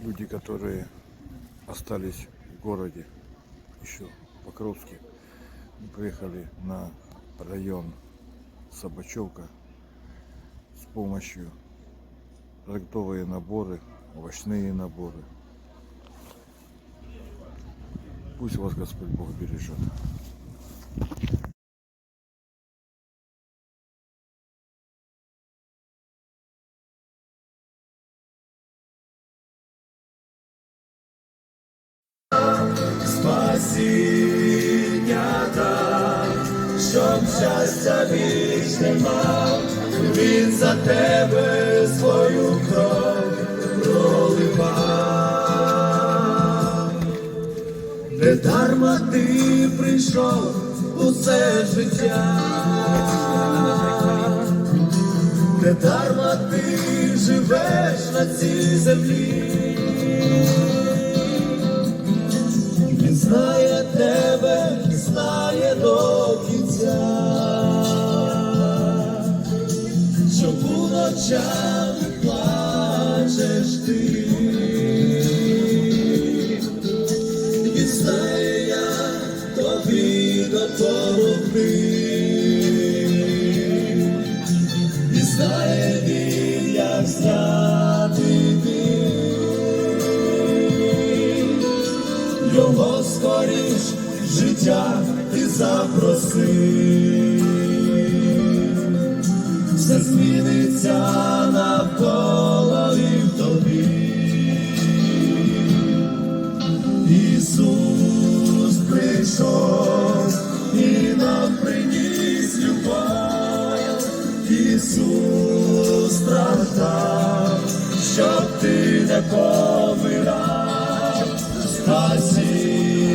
люди, которые остались в городе, еще Покровске, мы приехали на район Собачевка с помощью продуктовые наборы, овощные наборы. Пусть вас Господь Бог бережет. За тебе свою кров проливав. Не дарма ти прийшов усе життя, не дарма ти живеш на цій землі. Він знає що ночами плачеш ти. І знає я тобі допомогти. І знає він, як біль. Його скоріш життя ти запроси, зміниться навколо і в тобі. Ісус прийшов і нам приніс любов, Ісус страждав, щоб ти не помирав, спасіння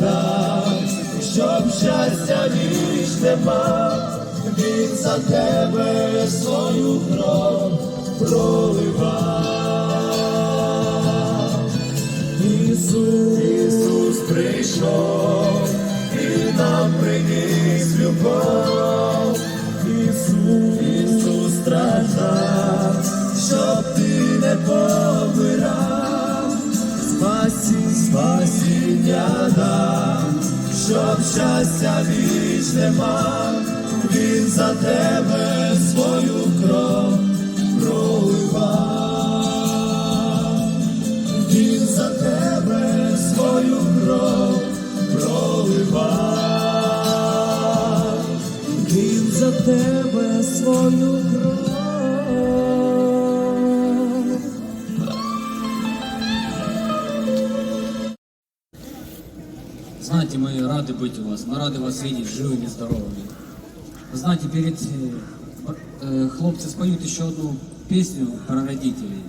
дав, щоб щастя вічне мав, Він за тебе свою кров проливав. Ісус, Ісус прийшов і нам приніс любов. Ісус, Ісус страждав, щоб ти не помирав. Спасіння, спасіння дав, щоб щастя вічне мав. Він за тебе свою кров проливав. Він за тебе свою кров проливав, він за тебе свою кров. Знаете, мы рады быть у вас, мы рады вас видеть живыми, здоровыми. Знаете, перед э, хлопцы споют еще одну песню про родителей.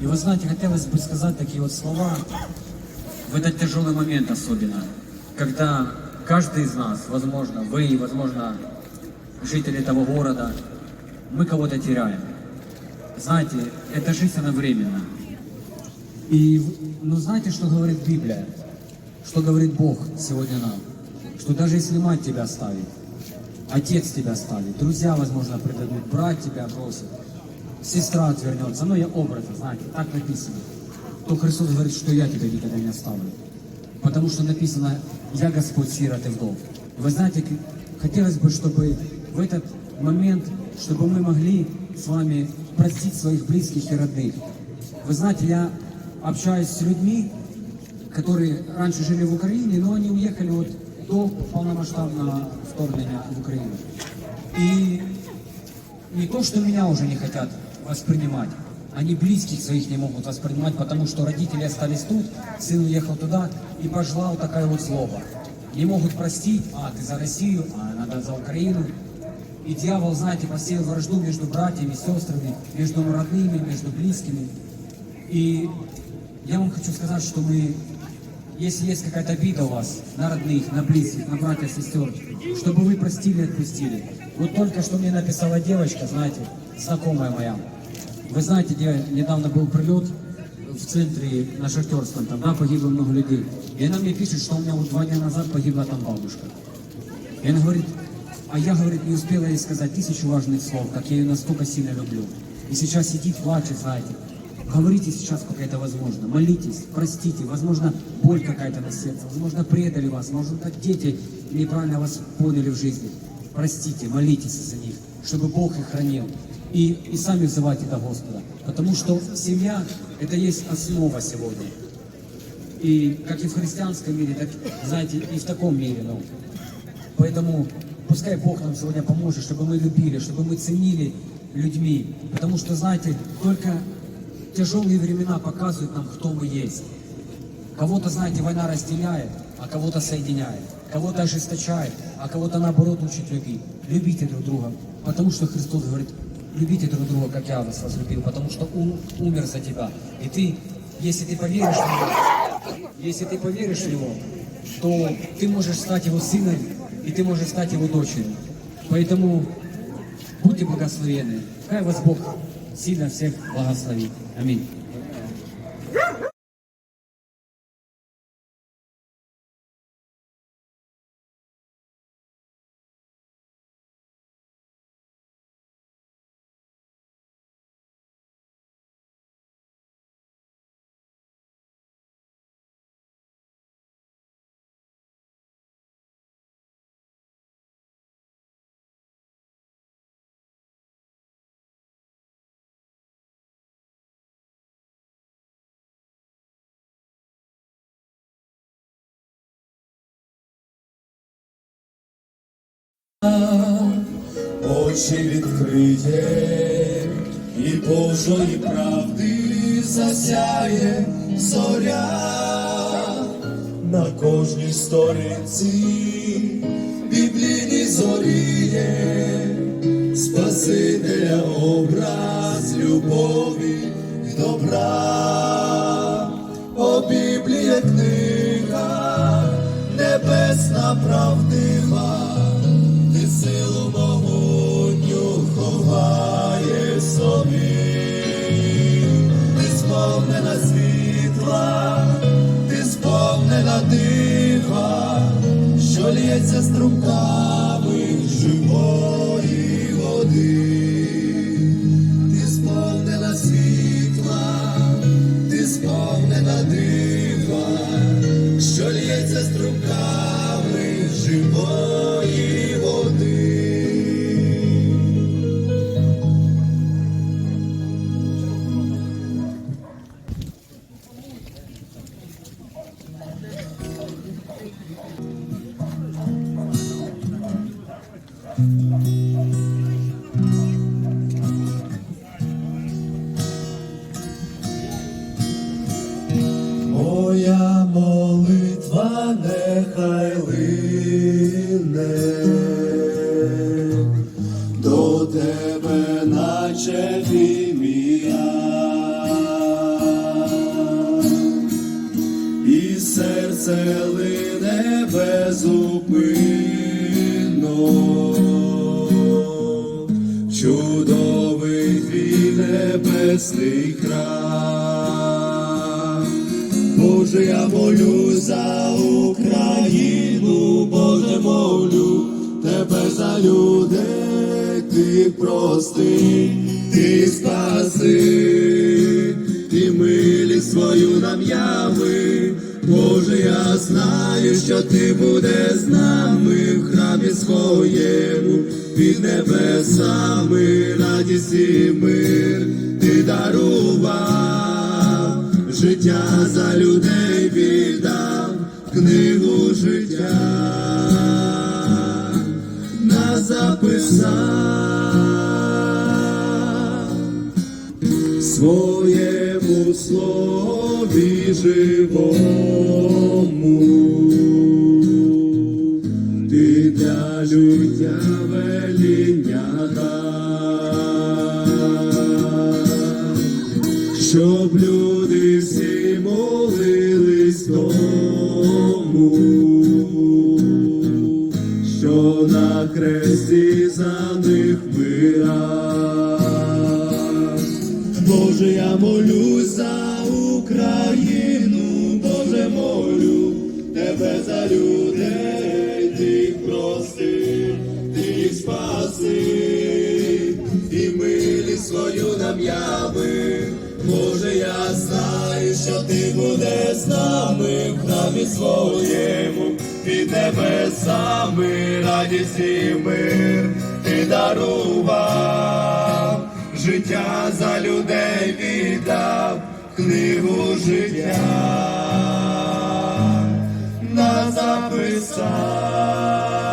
И вы знаете, хотелось бы сказать такие вот слова в этот тяжелый момент особенно, когда каждый из нас, возможно, вы и, возможно, жители этого города, мы кого-то теряем. Знаете, эта жизнь, она временна. И, ну, знаете, что говорит Библия? Что говорит Бог сегодня нам? Что даже если мать тебя оставит, отец тебя оставит, друзья, возможно, предадут, брат тебя бросит, сестра отвернется, ну я образно, знаете, так написано. То Христос говорит, что я тебя никогда не оставлю. Потому что написано, я Господь сирот и вдов. Вы знаете, хотелось бы, чтобы в этот момент, чтобы мы могли с вами простить своих близких и родных. Вы знаете, я общаюсь с людьми, которые раньше жили в Украине, но они уехали вот до полномасштабного вторгнения в Украину. И не то, что меня уже не хотят воспринимать, они близких своих не могут воспринимать, потому что родители остались тут, сын уехал туда, и пожила вот такая вот злоба. Не могут простить, а ты за Россию, а надо за Украину. И дьявол, знаете, посеял вражду между братьями, сестрами, между родными, между близкими. И я вам хочу сказать, что мы, если есть какая-то обида у вас на родных, на близких, на братьев, сестер, чтобы вы простили и отпустили. Вот только что мне написала девочка, знаете, знакомая моя. Вы знаете, где недавно был прилет в центре на Шахтерском, там, да, погибло много людей. И она мне пишет, что у меня вот два дня назад погибла там бабушка. И она говорит, а я, говорит, не успела ей сказать тысячу важных слов, как я ее настолько сильно люблю. И сейчас сидит, плачет, знаете. Говорите сейчас, пока это возможно. Молитесь, простите. Возможно, боль какая-то на сердце. Возможно, предали вас. Может, как дети неправильно вас поняли в жизни. Простите, молитесь за них, чтобы Бог их хранил. И, и сами взывайте до Господа. Потому что семья – это есть основа сегодня. И как и в христианском мире, так, знаете, и в таком мире. Ну. Поэтому пускай Бог нам сегодня поможет, чтобы мы любили, чтобы мы ценили людьми. Потому что, знаете, только тяжелые времена показывают нам, кто мы есть. Кого-то, знаете, война разделяет, а кого-то соединяет. Кого-то ожесточает, а кого-то наоборот учит любить. Любите друг друга. Потому что Христос говорит, любите друг друга, как я вас возлюбил, потому что Он умер за тебя. И ты, если ты поверишь в Него, если ты поверишь в Него, то ты можешь стать Его сыном, и ты можешь стать Его дочерью. Поэтому будьте благословенны. Хай вас Бог сильно всех благословить. Аминь. Очі відкриє, і Божої правди засяє зоря. На кожній сторінці біблійній зоріє, Спасителя образ любові і добра, о Біблія книга, що лється струмками живої води, ти сповнена світла, ти сповнена дива, що лється струмками живої Моя молитва нехай лине. До тебе, наче і серце лине безупинно, небесний храм. Боже, я молю за Україну, Боже, молю тебе за людей, ти прости, ти спаси, ти милість свою нам яви. Боже, я знаю, що ти будеш з нами в храмі своєму, під небесами радість і мир ти дарував. Життя за людей віддав книгу життя нас записав своєму слові живому. Ти для людя веління щоб люди всі молились тому, що на хресті за них за людей, ти їх прости, ти їх спаси, і милість свою нам яви. Боже, я знаю, що ти будеш з нами в храмі своєму, під небесами радість і мир ти дарував, життя за людей віддав, книгу життя написав.